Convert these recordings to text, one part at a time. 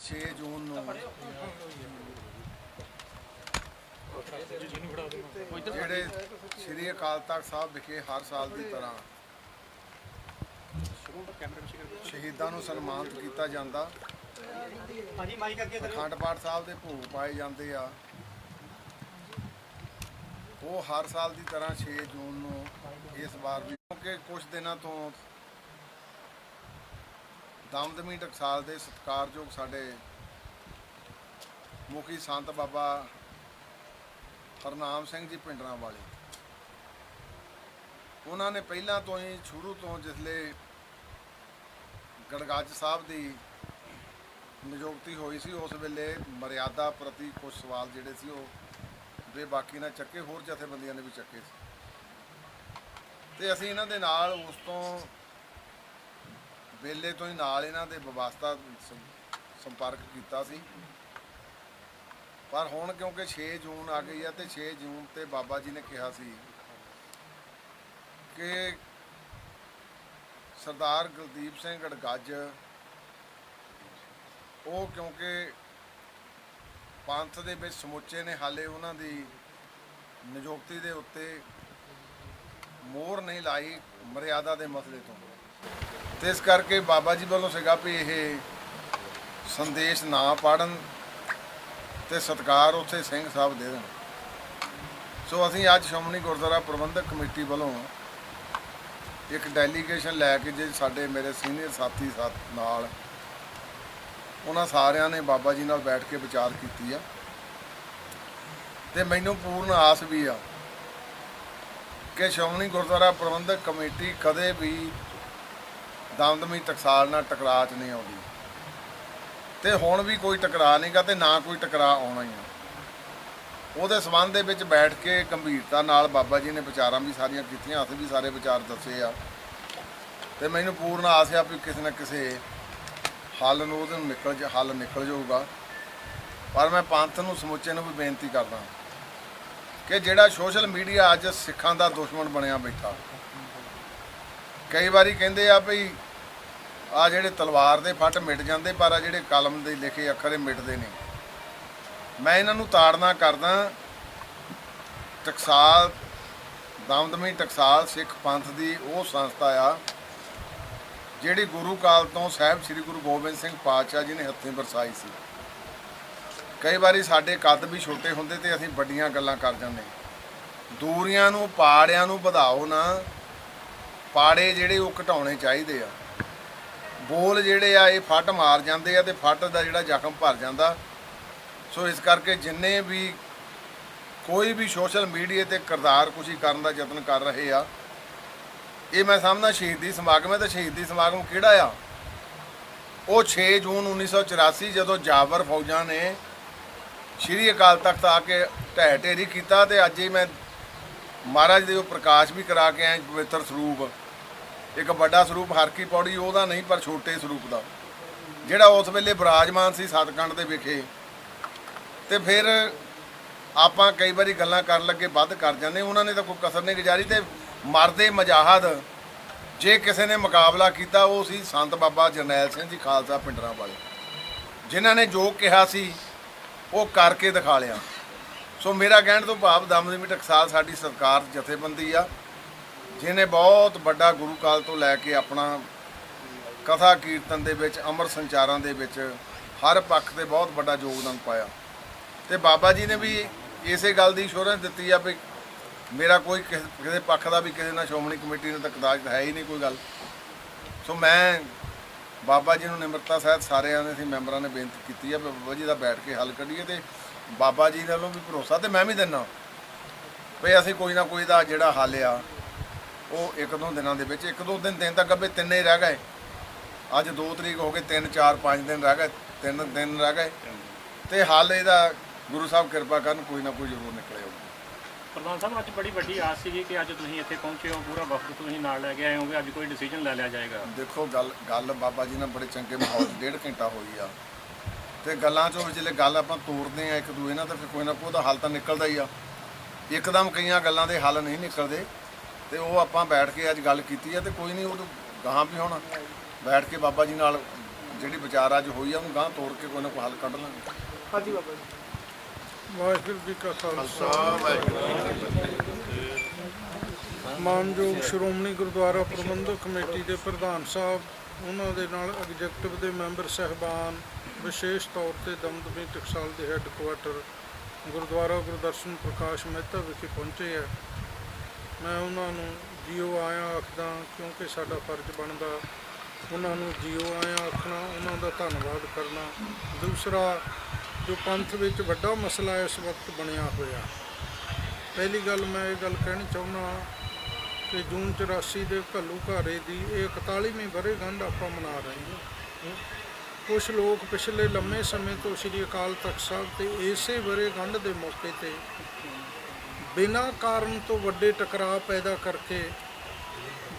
6 ਜੂਨ ਨੂੰ। ਜਿਹੜੇ ਸ੍ਰੀ ਅਕਾਲ ਤਖਤ ਸਾਹਿਬ ਵਿਖੇ ਹਰ ਸਾਲ ਦੀ ਤਰ੍ਹਾਂ ਸ਼ਹੀਦਾਂ ਨੂੰ ਸਨਮਾਨਿਤ ਕੀਤਾ ਜਾਂਦਾ। ਹਾਂਜੀ ਮਾਈਕ ਅੱਗੇ ਕਰੋ ਅਖੰਡ ਪਾਠ ਸਾਹਿਬ ਦੇ ਭੋਗ ਪਾਏ ਜਾਂਦੇ ਆ। ਉਹ ਹਰ ਸਾਲ ਦੀ ਤਰ੍ਹਾਂ 6 ਜੂਨ ਨੂੰ ਇਸ ਵਾਰ ਵੀ ਕਿਉਂਕਿ ਕੁਝ ਦਿਨਾਂ ਤੋਂ ਦਮਦਮੀ ਟਕਸਾਲ ਦੇ ਸਤਿਕਾਰਯੋਗ ਸਾਡੇ ਮੁਖੀ ਸੰਤ ਬਾਬਾ ਹਰਨਾਮ ਸਿੰਘ ਜੀ ਪਿੰਡਰਾਂ ਵਾਲੇ। ਉਹਨਾਂ ਨੇ ਪਹਿਲਾਂ ਤੋਂ ਹੀ ਸ਼ੁਰੂ ਤੋਂ ਜਿਸਲੇ ਗੜਗੱਜ ਸਾਹਿਬ ਦੀ ਨਿਯੁਕਤੀ ਹੋਈ ਸੀ, ਉਸ ਵੇਲੇ ਮਰਿਆਦਾ ਪ੍ਰਤੀ ਕੁਝ ਸਵਾਲ ਜਿਹੜੇ ਸੀ ਉਹ ਵੇ ਬਾਕੀ ਨਾ ਚੱਕੇ, ਹੋਰ ਜਥੇਬੰਦੀਆਂ ਨੇ ਵੀ ਚੱਕੇ ਸੀ। ਤੇ ਅਸੀਂ ਇਹਨਾਂ ਦੇ ਨਾਲ ਉਸ ਤੋਂ ਵੇਲੇ ਤੋਂ ਹੀ ਨਾਲ ਇਹਨਾਂ ਦੇ ਵਿਵਸਥਾ ਸੰਪਰਕ ਕੀਤਾ ਸੀ। ਪਰ ਹੁਣ ਕਿਉਂਕਿ 6 ਜੂਨ ਆ ਗਈ ਆ ਤੇ 6 ਜੂਨ ਤੇ ਬਾਬਾ ਜੀ ਨੇ ਕਿਹਾ ਸੀ ਕਿ ਸਰਦਾਰ ਗੁਰਦੀਪ ਸਿੰਘ ਗੜਗੱਜ ਉਹ ਕਿਉਂਕਿ ਪੰਥ ਦੇ ਵਿੱਚ ਸਮੁੱਚੇ ਨੇ, ਹਾਲੇ ਉਹਨਾਂ ਦੀ ਨਿਯੁਕਤੀ ਦੇ ਉੱਤੇ ਮੋਹਰ ਨਹੀਂ ਲਾਈ ਮਰਿਆਦਾ ਦੇ ਮਸਲੇ ਤੋਂ। ਤੇ ਇਸ ਕਰਕੇ ਬਾਬਾ ਜੀ ਵੱਲੋਂ ਸੀਗਾ ਵੀ ਇਹ ਸੰਦੇਸ਼ ਨਾ ਪਾੜਨ ਤੇ ਸਤਕਾਰ ਉੱਥੇ ਸਿੰਘ ਸਾਹਿਬ ਦੇ ਦੇਣ। ਸੋ ਅਸੀਂ ਅੱਜ ਸ਼੍ਰੋਮਣੀ ਗੁਰਦੁਆਰਾ ਪ੍ਰਬੰਧਕ ਕਮੇਟੀ ਵੱਲੋਂ ਇੱਕ ਡੈਲੀਗੇਸ਼ਨ ਲੈ ਕੇ ਜੇ ਸਾਡੇ ਮੇਰੇ ਸੀਨੀਅਰ ਸਾਥੀ ਸਾਥ ਨਾਲ ਉਹਨਾਂ ਸਾਰਿਆਂ ਨੇ ਬਾਬਾ ਜੀ ਨਾਲ ਬੈਠ ਕੇ ਵਿਚਾਰ ਕੀਤੀ ਆ। ਤੇ ਮੈਨੂੰ ਪੂਰਨ ਆਸ ਵੀ ਆ ਕਿ ਸ਼੍ਰੋਮਣੀ ਗੁਰਦੁਆਰਾ ਪ੍ਰਬੰਧਕ ਕਮੇਟੀ ਕਦੇ ਵੀ ਦਮਦਮੀ ਟਕਸਾਲ ਨਾਲ ਟਕਰਾਅ 'ਚ ਨਹੀਂ ਆਉਂਦੀ। ਤੇ ਹੁਣ ਵੀ ਕੋਈ ਟਕਰਾਅ ਨਹੀਂਗਾ ਤੇ ਨਾ ਕੋਈ ਟਕਰਾਅ ਆਉਣਾ ਹੀ ਆ। ਉਹਦੇ ਸਬੰਧ ਦੇ ਵਿੱਚ ਬੈਠ ਕੇ ਗੰਭੀਰਤਾ ਨਾਲ ਬਾਬਾ ਜੀ ਨੇ ਵਿਚਾਰਾਂ ਵੀ ਸਾਰੀਆਂ ਕੀਤੀਆਂ, ਅਸੀਂ ਵੀ ਸਾਰੇ ਵਿਚਾਰ ਦੱਸੇ ਆ। ਤੇ ਮੈਨੂੰ ਪੂਰਨ ਆਸ ਆ ਵੀ ਕਿਸੇ ਨਾ ਕਿਸੇ ਹੱਲ ਨੂੰ ਉਹਦੇ ਨੂੰ ਨਿਕਲ ਜਾ, ਹੱਲ ਨਿਕਲ ਜਾਊਗਾ। ਪਰ ਮੈਂ ਪੰਥ ਨੂੰ, ਸਮੁੱਚੇ ਨੂੰ ਵੀ ਬੇਨਤੀ ਕਰਦਾ ਕਿ ਜਿਹੜਾ ਸੋਸ਼ਲ ਮੀਡੀਆ ਅੱਜ ਸਿੱਖਾਂ ਦਾ ਦੁਸ਼ਮਣ ਬਣਿਆ ਬੈਠਾ। ਕਈ ਵਾਰੀ ਕਹਿੰਦੇ ਆ ਭਈ ਆ ਜਿਹੜੇ ਤਲਵਾਰ ਦੇ ਫੱਟ ਮਿਟ ਜਾਂਦੇ, ਪਰ ਆ ਜਿਹੜੇ ਕਲਮ ਦੇ ਲਿਖੇ ਅੱਖਰ ਇਹ ਮਿਟਦੇ ਨਹੀਂ। ਮੈਂ ਇਹਨਾਂ ਨੂੰ ਤਾੜਨਾ ਕਰਦਾ, ਟਕਸਾਲ, ਦਮਦਮੀ ਟਕਸਾਲ ਸਿੱਖ ਪੰਥ ਦੀ ਉਹ ਸੰਸਥਾ ਆ, ਜਿਹੜੀ ਗੁਰੂ ਕਾਲ ਤੋਂ ਸਾਹਿਬ ਸ੍ਰੀ ਗੁਰੂ ਗੋਬਿੰਦ ਸਿੰਘ ਪਾਤਸ਼ਾਹ ਜੀ ਨੇ ਹੱਥੀਂ ਵਰਸਾਈ ਸੀ। ਕਈ ਵਾਰੀ ਸਾਡੇ ਕੱਦ ਵੀ ਛੋਟੇ ਹੁੰਦੇ ਤੇ ਅਸੀਂ ਵੱਡੀਆਂ ਗੱਲਾਂ ਕਰ ਜਾਂਦੇ। ਦੂਰੀਆਂ ਨੂੰ, ਪਾੜਿਆਂ ਨੂੰ ਵਧਾਓ ਨਾ, ਪਾੜੇ ਜਿਹੜੇ ਉਹ ਘਟਾਉਣੇ ਚਾਹੀਦੇ ਆ। ਬੋਲ ਜਿਹੜੇ ਆ, ਇਹ ਫੱਟ ਮਾਰ ਜਾਂਦੇ ਆ ਤੇ ਫੱਟ ਦਾ ਜਿਹੜਾ ਜ਼ਖਮ ਭਰ ਜਾਂਦਾ। ਸੋ ਇਸ ਕਰਕੇ ਜਿੰਨੇ ਵੀ ਕੋਈ ਵੀ ਸੋਸ਼ਲ ਮੀਡੀਆ ਤੇ ਕਿਰਦਾਰ ਕੁਸ਼ੀ ਕਰਨ ਦਾ ਯਤਨ ਕਰ ਰਹੇ ਆ, ਇਹ ਮੈਂ ਸਮਝਦਾ ਸ਼ਹੀਦੀ ਸਮਾਗਮ ਹੈ ਤੇ ਸ਼ਹੀਦੀ ਸਮਾਗਮ ਕਿਹੜਾ ਆ? ਉਹ 6 ਜੂਨ 1984 ਜਦੋਂ ਜਾਬਰ ਫੌਜਾਂ ਨੇ ਸ਼੍ਰੀ ਅਕਾਲ ਤਖਤ ਆ ਕੇ ਢਹਿ ਢੇਰੀ ਕੀਤਾ ਤੇ ਅੱਜ ਹੀ ਮੈਂ ਮਹਾਰਾਜ ਦੇ ਉਹ ਪ੍ਰਕਾਸ਼ ਵੀ ਕਰਾ ਕੇ ਆਏ ਪਵਿੱਤਰ ਸਰੂਪ। ਇੱਕ ਵੱਡਾ ਸਰੂਪ ਹਰਕੀ ਪੌੜੀ, ਉਹਦਾ ਨਹੀਂ, ਪਰ ਛੋਟੇ ਸਰੂਪ ਦਾ। ਜਿਹੜਾ ਉਸ ਵੇਲੇ ਬਿਰਾਜਮਾਨ ਸੀ ਸਤਕੰਡ ਦੇ ਵਿਖੇ। ਤੇ ਫਿਰ ਆਪਾਂ ਕਈ ਵਾਰੀ ਗੱਲਾਂ ਕਰਨ ਲੱਗੇ, ਵੱਧ ਕਰ ਜਾਂਦੇ। ਉਹਨਾਂ ਨੇ ਤਾਂ ਕੋਈ ਕਸਰ ਨਹੀਂ ਗੁਜ਼ਾਰੀ ਤੇ ਮਰਦੇ ਮਜਾਹਦ, ਜੇ ਕਿਸੇ ਨੇ ਮੁਕਾਬਲਾ ਕੀਤਾ, ਉਹ ਸੀ ਸੰਤ ਬਾਬਾ ਜਰਨੈਲ ਸਿੰਘ ਜੀ ਖਾਲਸਾ ਪਿੰਡਰਾਂ ਵਾਲੇ। ਜਿਨ੍ਹਾਂ ਨੇ ਜੋ ਕਿਹਾ ਸੀ, ਉਹ ਕਰਕੇ ਦਿਖਾ ਲਿਆ। ਸੋ ਮੇਰਾ ਕਹਿਣ ਤੋਂ ਭਾਵ ਦਮਦਮੀ ਟਕਸਾਲ ਸਾਡੀ ਸਰਕਾਰ ਜਥੇਬੰਦੀ ਆ। ਜਿਹਨੇ ਬਹੁਤ ਵੱਡਾ ਗੁਰੂ ਕਾਲ ਤੋਂ ਲੈ ਕੇ ਆਪਣਾ ਕਥਾ ਕੀਰਤਨ ਦੇ ਵਿੱਚ, ਅਮਰ ਸੰਚਾਰਾਂ ਦੇ ਵਿੱਚ ਹਰ ਪੱਖ ਤੇ ਬਹੁਤ ਵੱਡਾ ਯੋਗਦਾਨ ਪਾਇਆ। ਤੇ ਬਾਬਾ ਜੀ ਨੇ ਵੀ ਇਸੇ ਗੱਲ ਦੀ ਅਸ਼ੋਰੈਂਸ ਦਿੱਤੀ ਆ ਵੀ ਮੇਰਾ ਕੋਈ ਕਿਸੇ ਕਿਸੇ ਪੱਖ ਦਾ ਵੀ ਕਿਸੇ ਨਾਲ ਸ਼੍ਰੋਮਣੀ ਕਮੇਟੀ ਨਾਲ ਤਾਂ ਕਦਾਚ ਹੈ ਹੀ ਨਹੀਂ ਕੋਈ ਗੱਲ। ਸੋ ਮੈਂ ਬਾਬਾ ਜੀ ਨੂੰ ਨਿਮਰਤਾ ਸਹਿਤ ਸਾਰਿਆਂ ਨੇ ਅਸੀਂ ਮੈਂਬਰਾਂ ਨੇ ਬੇਨਤੀ ਕੀਤੀ ਆ ਵੀ ਬਾਬਾ ਜੀ ਦਾ ਬੈਠ ਕੇ ਹੱਲ ਕੱਢੀਏ ਤੇ ਬਾਬਾ ਜੀ ਨਾਲੋਂ ਵੀ ਭਰੋਸਾ ਤੇ ਮੈਂ ਵੀ ਦਿੰਦਾ। ਵੀ ਅਸੀਂ ਕੋਈ ਨਾ ਕੋਈ ਦਾ ਜਿਹੜਾ ਹੱਲ ਆ ਉਹ ਇੱਕ ਦੋ ਦਿਨਾਂ ਦੇ ਵਿੱਚ ਇੱਕ ਦੋ ਦਿਨ ਦਿਨ ਤੱਕ ਅੱਬੇ ਤਿੰਨੇ ਹੀ ਰਹਿ ਗਏ। ਅੱਜ 2 ਤਰੀਕ ਹੋ ਗਏ 3 4 5 ਦਿਨ ਰਹਿ ਗਏ ਤਿੰਨ ਦਿਨ ਰਹਿ ਗਏ। ਤੇ ਹੱਲ ਇਹਦਾ ਗੁਰੂ ਸਾਹਿਬ ਕਿਰਪਾ ਕਰਨ ਕੋਈ ਨਾ ਕੋਈ ਜ਼ਰੂਰ ਨਿਕਲੇ ਹੋਊਗਾ। ਪ੍ਰਧਾਨ ਸਾਹਿਬ ਅੱਜ ਬੜੀ ਵੱਡੀ ਆਸ ਸੀਗੀ ਕਿ ਅੱਜ ਤੁਸੀਂ ਇੱਥੇ ਪਹੁੰਚੇ ਹੋ ਪੂਰਾ ਵਫਦ ਤੁਸੀਂ ਨਾਲ ਲੈ ਕੇ ਆਏ ਹੋਗੇ ਅੱਜ ਕੋਈ ਡਿਸੀਜਨ ਲੈ ਲਿਆ ਜਾਏਗਾ। ਦੇਖੋ ਗੱਲ ਗੱਲ ਬਾਬਾ ਜੀ ਨਾਲ ਬੜੇ ਚੰਗੇ ਮਾਹੌਲ ਡੇਢ ਘੰਟਾ ਹੋਈ ਆ। ਤੇ ਗੱਲਾਂ ਚੋਂ ਜਿਹੜੇ ਗੱਲ ਆਪਾਂ ਤੋੜਦੇ ਆ ਇੱਕ ਦੂਏ ਨਾਲ ਤਾਂ ਫਿਰ ਕੋਈ ਨਾ ਕੋਈ ਉਹਦਾ ਹੱਲ ਤਾਂ ਨਿਕਲਦਾ ਹੀ ਆ। ਇੱਕਦਮ ਕਈਆਂ ਗੱਲਾਂ ਦੇ ਹੱਲ ਨਹੀਂ ਨਿਕਲਦੇ। ਤੇ ਉਹ ਆਪਾਂ ਬੈਠ ਕੇ ਅੱਜ ਗੱਲ ਕੀਤੀ ਆ ਤੇ ਕੋਈ ਨਹੀਂ ਉਹ ਗਾਹਾਂ ਵੀ ਹੁਣ ਬੈਠ ਕੇ ਬਾਬਾ ਜੀ ਨਾਲ ਜਿਹੜੀ ਵਿਚਾਰ ਅੱਜ ਹੋਈ ਆ ਉਹਨੂੰ ਗਾਂ ਤੋੜ ਕੇ ਕੋਈ ਨਾ ਕੋਈ ਹੱਲ ਕੱਢ ਲਾਂਗੇ। ਹਾਂਜੀ ਬਾਬਾ ਜੀ। ਵਾਹਿਗੁਰੂ ਜੀ ਕਾ ਖਾਲਸਾ। ਮਾਨਯੋਗ ਸ਼੍ਰੋਮਣੀ ਗੁਰਦੁਆਰਾ ਪ੍ਰਬੰਧਕ ਕਮੇਟੀ ਦੇ ਪ੍ਰਧਾਨ ਸਾਹਿਬ ਉਹਨਾਂ ਦੇ ਨਾਲ ਐਗਜ਼ੈਕਟਿਵ ਦੇ ਮੈਂਬਰ ਸਹਿਬਾਨ ਵਿਸ਼ੇਸ਼ ਤੌਰ ਤੇ ਦਮਦਮੀ ਟਕਸਾਲ ਦੇ ਹੈੱਡਕੁਆਟਰ ਗੁਰਦੁਆਰਾ ਗੁਰਦਰਸ਼ਨ ਪ੍ਰਕਾਸ਼ ਮਹਿਤਾ ਵਿਖੇ ਪਹੁੰਚੇ ਆ। ਮੈਂ ਉਹਨਾਂ ਨੂੰ ਜੀਓ ਆਇਆ ਆਖਦਾ ਕਿਉਂਕਿ ਸਾਡਾ ਫਰਜ਼ ਬਣਦਾ ਉਹਨਾਂ ਨੂੰ ਜੀਓ ਆਇਆ ਆਖਣਾ, ਉਹਨਾਂ ਦਾ ਧੰਨਵਾਦ ਕਰਨਾ। ਦੂਸਰਾ, ਜੋ ਪੰਥ ਵਿੱਚ ਵੱਡਾ ਮਸਲਾ ਇਸ ਵਕਤ ਬਣਿਆ ਹੋਇਆ। ਪਹਿਲੀ ਗੱਲ ਮੈਂ ਇਹ ਗੱਲ ਕਹਿਣੀ ਚਾਹੁੰਦਾ ਕਿ ਜੂਨ 84 ਦੇ ਘੱਲੂ ਘਾਰੇ ਦੀ ਇਹ 41ਵੀਂ ਵਰ੍ਹੇਗੰਢ ਆਪਾਂ ਮਨਾ ਰਹੇ ਹਾਂ। ਕੁਝ ਲੋਕ ਪਿਛਲੇ ਲੰਮੇ ਸਮੇਂ ਤੋਂ ਸ੍ਰੀ ਅਕਾਲ ਤਖਤ ਸਾਹਿਬ ਤੇ ਇਸੇ ਵਰ੍ਹੇਗੰਢ ਦੇ ਮੌਕੇ ਤੇ ਬਿਨਾਂ ਕਾਰਨ ਤੋਂ ਵੱਡੇ ਟਕਰਾਅ ਪੈਦਾ ਕਰਕੇ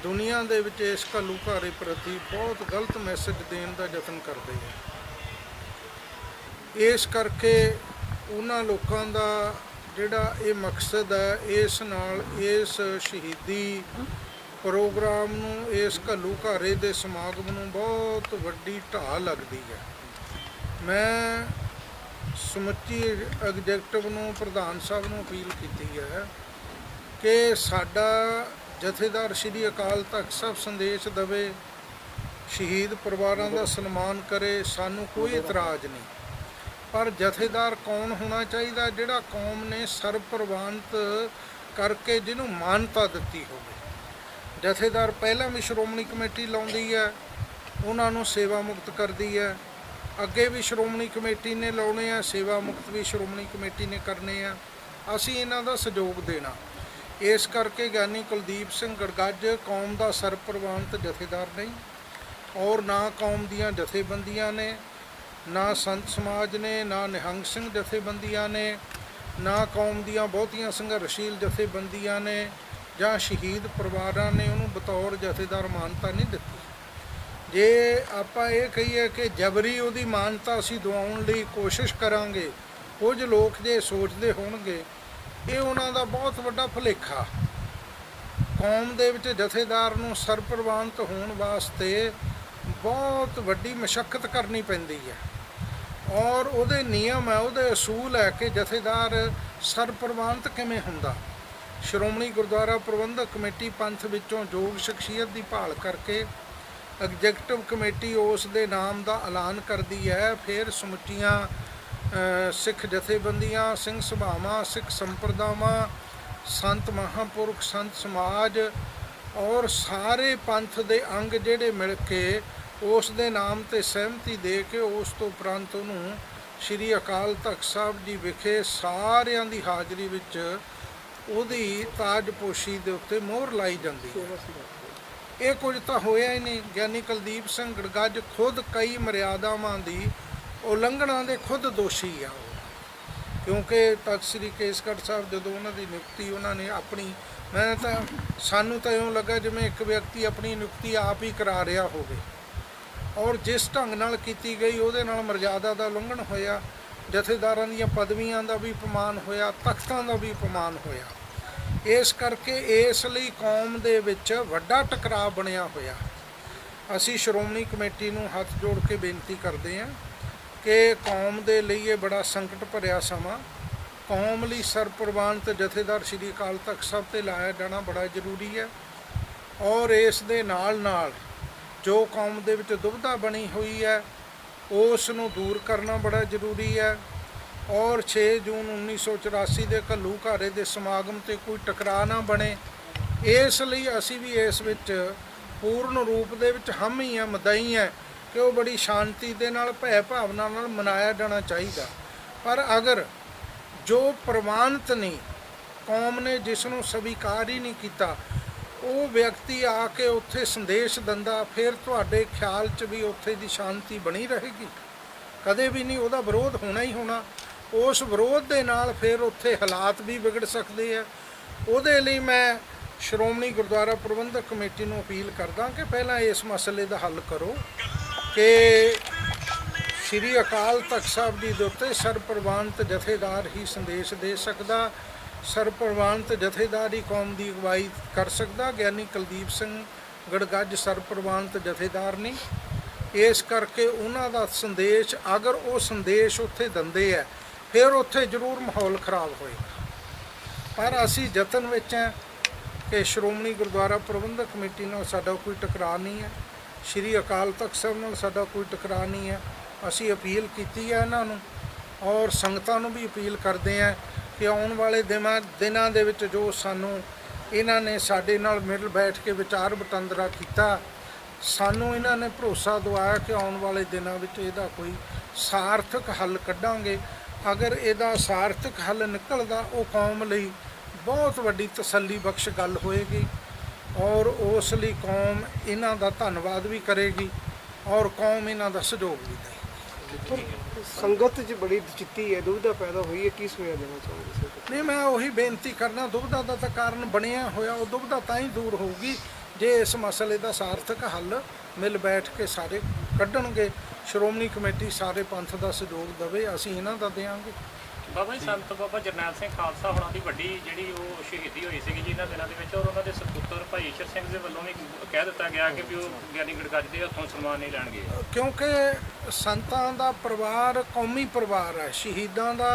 ਦੁਨੀਆ ਦੇ ਵਿੱਚ ਇਸ ਘੱਲੂਘਾਰੇ ਪ੍ਰਤੀ ਬਹੁਤ ਗਲਤ ਮੈਸੇਜ ਦੇਣ ਦਾ ਯਤਨ ਕਰਦੇ ਹੈ ਇਸ ਕਰਕੇ ਉਹਨਾਂ ਲੋਕਾਂ ਦਾ ਜਿਹੜਾ ਇਹ ਮਕਸਦ ਹੈ, ਇਸ ਨਾਲ ਇਸ ਸ਼ਹੀਦੀ ਪ੍ਰੋਗਰਾਮ ਨੂੰ, ਇਸ ਘੱਲੂਘਾਰੇ ਦੇ ਸਮਾਗਮ ਨੂੰ ਬਹੁਤ ਵੱਡੀ ਢਾਹ ਲੱਗਦੀ ਹੈ। ਮੈਂ ਸਮੁੱਚੀ ਐਗਜੈਕਟਿਵ ਨੂੰ, ਪ੍ਰਧਾਨ ਸਾਹਿਬ ਨੂੰ ਅਪੀਲ ਕੀਤੀ ਹੈ ਕਿ ਸਾਡਾ ਜਥੇਦਾਰ ਸ੍ਰੀ ਅਕਾਲ ਤਖਤ ਸਾਹਿਬ ਸੰਦੇਸ਼ ਦਵੇ, ਸ਼ਹੀਦ ਪਰਿਵਾਰਾਂ ਦਾ ਸਨਮਾਨ ਕਰੇ, ਸਾਨੂੰ ਕੋਈ ਇਤਰਾਜ਼ ਨਹੀਂ। ਪਰ ਜਥੇਦਾਰ ਕੌਣ ਹੋਣਾ ਚਾਹੀਦਾ, ਜਿਹੜਾ ਕੌਮ ਨੇ ਸਰਪ੍ਰਵਾਨਤ ਕਰਕੇ ਜਿਹਨੂੰ ਮਾਨਤਾ ਦਿੱਤੀ ਹੋਵੇ? ਜਥੇਦਾਰ ਪਹਿਲਾਂ ਵੀ ਸ਼੍ਰੋਮਣੀ ਕਮੇਟੀ ਲਾਉਂਦੀ ਹੈ, ਉਹਨਾਂ ਨੂੰ ਸੇਵਾ ਮੁਕਤ ਕਰਦੀ ਹੈ। ਅੱਗੇ ਵੀ ਸ਼੍ਰੋਮਣੀ ਕਮੇਟੀ ਨੇ ਲਾਉਣੇ ਆ, ਸੇਵਾ ਮੁਕਤ ਵੀ ਸ਼੍ਰੋਮਣੀ ਕਮੇਟੀ ਨੇ ਕਰਨੇ ਆ। ਅਸੀਂ ਇਹਨਾਂ ਦਾ ਸਹਿਯੋਗ ਦੇਣਾ। ਇਸ ਕਰਕੇ ਗਿਆਨੀ ਕੁਲਦੀਪ ਸਿੰਘ ਗੜਗੱਜ ਕੌਮ ਦਾ ਸਰਪ੍ਰਵਾਨਤ ਜਥੇਦਾਰ ਨਹੀਂ, ਔਰ ਨਾ ਕੌਮ ਦੀਆਂ ਜਥੇਬੰਦੀਆਂ ਨੇ, ਨਾ ਸੰਤ ਸਮਾਜ ਨੇ, ਨਾ ਨਿਹੰਗ ਸਿੰਘ ਜਥੇਬੰਦੀਆਂ ਨੇ, ਨਾ ਕੌਮ ਦੀਆਂ ਬਹੁਤੀਆਂ ਸੰਘਰਸ਼ੀਲ ਜਥੇਬੰਦੀਆਂ ਨੇ ਜਾਂ ਸ਼ਹੀਦ ਪਰਿਵਾਰਾਂ ਨੇ ਉਹਨੂੰ ਬਤੌਰ ਜਥੇਦਾਰ ਮਾਨਤਾ ਨਹੀਂ ਦਿੱਤੀ। ਜੇ ਆਪਾਂ ਇਹ ਕਹੀਏ ਕਿ ਜਬਰੀ ਉਹਦੀ ਮਾਨਤਾ ਅਸੀਂ ਦਿਵਾਉਣ ਲਈ ਕੋਸ਼ਿਸ਼ ਕਰਾਂਗੇ, ਕੁਝ ਲੋਕ ਜੇ ਸੋਚਦੇ ਹੋਣਗੇ, ਇਹ ਉਹਨਾਂ ਦਾ ਬਹੁਤ ਵੱਡਾ ਭੁਲੇਖਾ। ਕੌਮ ਦੇ ਵਿੱਚ ਜਥੇਦਾਰ ਨੂੰ ਸਰਪ੍ਰਵਾਨਤ ਹੋਣ ਵਾਸਤੇ ਬਹੁਤ ਵੱਡੀ ਮਸ਼ੱਕਤ ਕਰਨੀ ਪੈਂਦੀ ਹੈ। ਔਰ ਉਹਦੇ ਨਿਯਮ ਹੈ, ਉਹਦੇ ਅਸੂਲ ਹੈ ਕਿ ਜਥੇਦਾਰ ਸਰਪ੍ਰਵਾਨਤ ਕਿਵੇਂ ਹੁੰਦਾ। ਸ਼੍ਰੋਮਣੀ ਗੁਰਦੁਆਰਾ ਪ੍ਰਬੰਧਕ ਕਮੇਟੀ ਪੰਥ ਵਿੱਚੋਂ ਯੋਗ ਸ਼ਖਸੀਅਤ ਦੀ ਭਾਲ ਕਰਕੇ ਐਗਜ਼ੈਕਟਿਵ ਕਮੇਟੀ ਉਸ ਦੇ ਨਾਮ ਦਾ ਐਲਾਨ ਕਰਦੀ ਹੈ। ਫਿਰ ਸਮੁੱਚੀਆਂ ਸਿੱਖ ਜਥੇਬੰਦੀਆਂ, ਸਿੰਘ ਸਭਾਵਾਂ, ਸਿੱਖ ਸੰਪਰਦਾਵਾਂ, ਸੰਤ ਮਹਾਂਪੁਰਖ, ਸੰਤ ਸਮਾਜ ਔਰ ਸਾਰੇ ਪੰਥ ਦੇ ਅੰਗ ਜਿਹੜੇ ਮਿਲ ਕੇ ਉਸ ਦੇ ਨਾਮ ਤੇ ਸਹਿਮਤੀ ਦੇ ਕੇ ਉਸ ਤੋਂ ਉਪਰੰਤ ਉਹਨੂੰ ਸ੍ਰੀ ਅਕਾਲ ਤਖਤ ਸਾਹਿਬ ਜੀ ਵਿਖੇ ਸਾਰਿਆਂ ਦੀ ਹਾਜ਼ਰੀ ਵਿੱਚ ਉਹਦੀ ਤਾਜਪੋਸ਼ੀ ਦੇ ਉੱਤੇ ਮੋਹਰ ਲਾਈ ਜਾਂਦੀ ਹੈ। ਇਹ ਕੁਝ ਤਾਂ ਹੋਇਆ ਹੀ ਨਹੀਂ। ਗਿਆਨੀ ਕੁਲਦੀਪ ਸਿੰਘ ਗੜਗੱਜ ਖੁਦ ਕਈ ਮਰਿਆਦਾਵਾਂ ਦੀ ਉਲੰਘਣਾ ਦੇ ਖੁਦ ਦੋਸ਼ੀ ਆ ਉਹ। ਕਿਉਂਕਿ ਤਖਤ ਸ੍ਰੀ ਕੇਸਗੜ੍ਹ ਸਾਹਿਬ ਜਦੋਂ ਉਹਨਾਂ ਦੀ ਨਿਯੁਕਤੀ ਉਹਨਾਂ ਨੇ ਆਪਣੀ, ਮੈਂ ਤਾਂ, ਸਾਨੂੰ ਤਾਂ ਇਉਂ ਲੱਗਾ ਜਿਵੇਂ ਇੱਕ ਵਿਅਕਤੀ ਆਪਣੀ ਨਿਯੁਕਤੀ ਆਪ ਹੀ ਕਰਾ ਰਿਹਾ ਹੋਵੇ। ਔਰ ਜਿਸ ਢੰਗ ਨਾਲ ਕੀਤੀ ਗਈ, ਉਹਦੇ ਨਾਲ ਮਰਜ਼ਾਦਾ ਦਾ ਉਲੰਘਣ ਹੋਇਆ, ਜਥੇਦਾਰਾਂ ਦੀਆਂ ਪਦਵੀਆਂ ਦਾ ਵੀ ਅਪਮਾਨ ਹੋਇਆ, ਤਖਤਾਂ ਦਾ ਵੀ ਅਪਮਾਨ ਹੋਇਆ। ਇਸ ਕਰਕੇ ਇਸ ਲਈ ਕੌਮ ਦੇ ਵਿੱਚ ਵੱਡਾ ਟਕਰਾਅ ਬਣਿਆ ਹੋਇਆ। ਅਸੀਂ ਸ਼੍ਰੋਮਣੀ ਕਮੇਟੀ ਨੂੰ ਹੱਥ ਜੋੜ ਕੇ ਬੇਨਤੀ ਕਰਦੇ ਹਾਂ ਕਿ ਕੌਮ ਦੇ ਲਈ ਇਹ ਬੜਾ ਸੰਕਟ ਭਰਿਆ ਸਮਾਂ। ਕੌਮ ਲਈ ਸਰਪ੍ਰਵਾਨਤ ਜਥੇਦਾਰ ਸ੍ਰੀ ਅਕਾਲ ਤਖਤ ਸਾਹਿਬ ਤੇ ਲਾਇਆ ਜਾਣਾ ਬੜਾ ਜ਼ਰੂਰੀ ਹੈ। ਔਰ ਇਸ ਦੇ ਨਾਲ ਨਾਲ ਜੋ ਕੌਮ ਦੇ ਵਿੱਚ ਦੁਬਿਧਾ ਬਣੀ ਹੋਈ ਹੈ, ਉਸ ਨੂੰ ਦੂਰ ਕਰਨਾ ਬੜਾ ਜ਼ਰੂਰੀ ਹੈ। ਔਰ 6 ਜੂਨ 1984 ਦੇ ਘੱਲੂ ਘਾਰੇ ਦੇ ਸਮਾਗਮ ਤੇ ਕੋਈ ਟਕਰਾਅ ਨਾ ਬਣੇ। ਇਸ ਲਈ ਅਸੀਂ ਵੀ ਇਸ ਵਿੱਚ ਪੂਰਨ ਰੂਪ ਦੇ ਵਿੱਚ ਹਮ ਹੀ ਆ ਮਦਈ ਹੈ ਕਿ ਉਹ ਬੜੀ ਸ਼ਾਂਤੀ ਦੇ ਨਾਲ ਭੈ ਭਾਵਨਾ ਨਾਲ ਮਨਾਇਆ ਜਾਣਾ ਚਾਹੀਦਾ। ਪਰ ਅਗਰ ਜੋ ਪ੍ਰਵਾਨਤ ਨਹੀਂ ਕੌਮ ਨੇ ਜਿਸ ਨੂੰ ਸਵੀਕਾਰ ਹੀ ਨਹੀਂ ਕੀਤਾ, ਉਹ ਵਿਅਕਤੀ ਆ ਕੇ ਉੱਥੇ ਸੰਦੇਸ਼ ਦਿੰਦਾ, ਫਿਰ ਤੁਹਾਡੇ ਖਿਆਲ 'ਚ ਵੀ ਉੱਥੇ ਦੀ ਸ਼ਾਂਤੀ ਬਣੀ ਰਹੇਗੀ। ਕਦੇ ਵੀ ਨਹੀਂ, ਉਹਦਾ ਵਿਰੋਧ ਹੋਣਾ ਹੀ ਹੋਣਾ। ਉਸ ਵਿਰੋਧ ਦੇ ਨਾਲ ਫਿਰ ਉੱਥੇ ਹਾਲਾਤ ਵੀ ਵਿਗੜ ਸਕਦੇ ਆ। ਉਹਦੇ ਲਈ ਮੈਂ ਸ਼੍ਰੋਮਣੀ ਗੁਰਦੁਆਰਾ ਪ੍ਰਬੰਧਕ ਕਮੇਟੀ ਨੂੰ ਅਪੀਲ ਕਰਦਾ ਕਿ ਪਹਿਲਾਂ ਇਸ ਮਸਲੇ ਦਾ ਹੱਲ ਕਰੋ ਕਿ ਸ੍ਰੀ ਅਕਾਲ ਤਖਤ ਸਾਹਿਬ ਜੀ ਦੇ ਉੱਤੇ ਸਰਪ੍ਰਵਾਨਤ ਜਥੇਦਾਰ ਹੀ ਸੰਦੇਸ਼ ਦੇ ਸਕਦਾ, ਸਰਪ੍ਰਵਾਨਤ ਜਥੇਦਾਰ ਹੀ ਕੌਮ ਦੀ ਅਗਵਾਈ ਕਰ ਸਕਦਾ, ਗਿਆਨੀ ਕੁਲਦੀਪ ਸਿੰਘ ਗੜਗੱਜ ਸਰਪ੍ਰਵਾਨਤ ਜਥੇਦਾਰ ਨਹੀਂ ਇਸ ਕਰਕੇ ਉਹਨਾਂ ਦਾ ਸੰਦੇਸ਼, ਅਗਰ ਉਹ ਸੰਦੇਸ਼ ਉੱਥੇ ਦਿੰਦੇ ਆ ਫਿਰ ਉੱਥੇ ਜ਼ਰੂਰ ਮਾਹੌਲ ਖਰਾਬ ਹੋਏਗਾ। ਪਰ ਅਸੀਂ ਯਤਨ ਵਿੱਚ ਹਾਂ ਕਿ ਸ਼੍ਰੋਮਣੀ ਗੁਰਦੁਆਰਾ ਪ੍ਰਬੰਧਕ ਕਮੇਟੀ ਨਾਲ ਸਾਡਾ ਕੋਈ ਟਕਰਾਅ ਨਹੀਂ ਹੈ। ਸ਼੍ਰੀ ਅਕਾਲ ਤਖਤ ਸਾਹਿਬ ਨਾਲ ਸਾਡਾ ਕੋਈ ਟਕਰਾਅ ਨਹੀਂ ਹੈ। ਅਸੀਂ ਅਪੀਲ ਕੀਤੀ ਹੈ ਇਹਨਾਂ ਨੂੰ ਔਰ ਸੰਗਤਾਂ ਨੂੰ ਵੀ ਅਪੀਲ ਕਰਦੇ ਹਾਂ ਕਿ ਆਉਣ ਵਾਲੇ ਦਿਨਾਂ ਦਿਨਾਂ ਦੇ ਵਿੱਚ ਜੋ ਸਾਨੂੰ ਇਹਨਾਂ ਨੇ ਸਾਡੇ ਨਾਲ ਮਿਲ ਬੈਠ ਕੇ ਵਿਚਾਰ ਵਟਾਂਦਰਾ ਕੀਤਾ, ਸਾਨੂੰ ਇਹਨਾਂ ਨੇ ਭਰੋਸਾ ਦਿਵਾਇਆ ਕਿ ਆਉਣ ਵਾਲੇ ਦਿਨਾਂ ਵਿੱਚ ਇਹਦਾ ਕੋਈ ਸਾਰਥਕ ਹੱਲ ਕੱਢਾਂਗੇ। ਅਗਰ ਇਹਦਾ ਸਾਰਥਕ ਹੱਲ ਨਿਕਲਦਾ ਉਹ ਕੌਮ ਲਈ ਬਹੁਤ ਵੱਡੀ ਤਸੱਲੀ ਬਖਸ਼ ਗੱਲ ਹੋਏਗੀ ਔਰ ਉਸ ਲਈ ਕੌਮ ਇਹਨਾਂ ਦਾ ਧੰਨਵਾਦ ਵੀ ਕਰੇਗੀ ਔਰ ਕੌਮ ਇਹਨਾਂ ਦਾ ਸਹਿਯੋਗ ਵੀ ਦੇਵੇਗੀ। ਸੰਗਤ 'ਚ ਬੜੀ ਚਿੱਤੀ ਹੈ ਦੁਬਿਧਾ ਪੈਦਾ ਹੋਈ ਹੈ ਕੀ ਸੁਝਾਅ ਦੇਣਾ ਸਰ ਨਹੀਂ ਮੈਂ ਉਹੀ ਬੇਨਤੀ ਕਰਨਾ ਦੁਬਿਧਾ ਦਾ ਤਾਂ ਕਾਰਨ ਬਣਿਆ ਹੋਇਆ ਉਹ ਦੁਬਿਧਾ ਤਾਂ ਹੀ ਦੂਰ ਹੋਊਗੀ ਜੇ ਇਸ ਮਸਲੇ ਦਾ ਸਾਰਥਕ ਹੱਲ ਮਿਲ ਬੈਠ ਕੇ ਸਾਰੇ ਕੱਢਣਗੇ। ਸ਼੍ਰੋਮਣੀ ਕਮੇਟੀ ਸਾਰੇ ਪੰਥ ਦਾ ਸਹਿਯੋਗ ਦੇਵੇ ਅਸੀਂ ਇਹਨਾਂ ਦਾ ਦੇਵਾਂਗੇ ਬਾਬਾ ਜੀ ਸੰਤ ਬਾਬਾ ਜਰਨੈਲ ਸਿੰਘ ਖਾਲਸਾ ਹੋਣਾ ਦੀ ਵੱਡੀ ਜਿਹੜੀ ਉਹ ਸ਼ਹੀਦੀ ਹੋਈ ਸੀਗੀ ਜੀ ਇਹਨਾਂ ਦਿਨਾਂ ਦੇ ਵਿੱਚ ਔਰ ਉਹਨਾਂ ਦੇ ਸਪੁੱਤਰ ਭਾਈ ਈਸ਼ਰ ਸਿੰਘ ਦੇ ਵੱਲੋਂ ਵੀ ਕਹਿ ਦਿੱਤਾ ਗਿਆ ਕਿ ਵੀ ਉਹ ਗਿਆਨੀ ਗੜਗੱਜ ਦੇ ਹੱਥੋਂ ਸਨਮਾਨ ਨਹੀਂ ਲੈਣਗੇ। ਕਿਉਂਕਿ ਸੰਤਾਂ ਦਾ ਪਰਿਵਾਰ ਕੌਮੀ ਪਰਿਵਾਰ ਹੈ ਸ਼ਹੀਦਾਂ ਦਾ